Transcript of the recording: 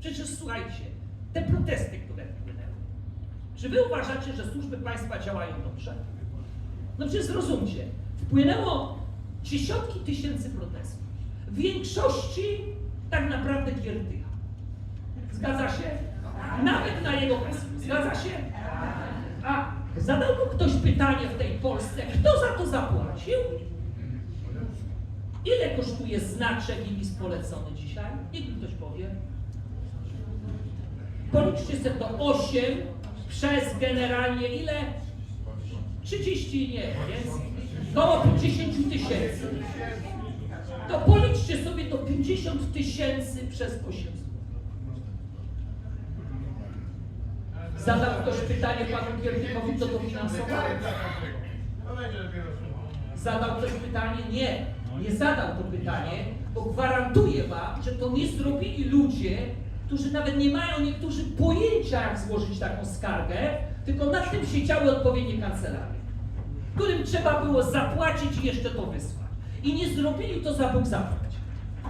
Przecież słuchajcie, te protesty, które wpłynęły, czy wy uważacie, że służby państwa działają dobrze? No przecież zrozumcie, wpłynęło dziesiątki tysięcy protestów. W większości tak naprawdę Giertycha. Zgadza się? Nawet na jego presję. Zgadza się? A zadał mu ktoś pytanie w tej Polsce, kto za to zapłacił? Ile kosztuje znaczek i list polecony dzisiaj? Niech mi ktoś powie. Policzcie sobie to 8 przez generalnie ile? 30 nie, więc około 50 tysięcy. To policzcie sobie to 50 tysięcy przez 8 zł. Zadał ktoś pytanie panu Giertykowi, kto to finansował? Zadał ktoś pytanie? Nie, nie zadał to pytanie, bo gwarantuję wam, że to nie zrobili ludzie, którzy nawet nie mają niektórzy pojęcia, jak złożyć taką skargę, tylko nad tym siedziały odpowiednie kancelarie, którym trzeba było zapłacić i jeszcze to wysłać. I nie zrobili to za Bóg zapłać.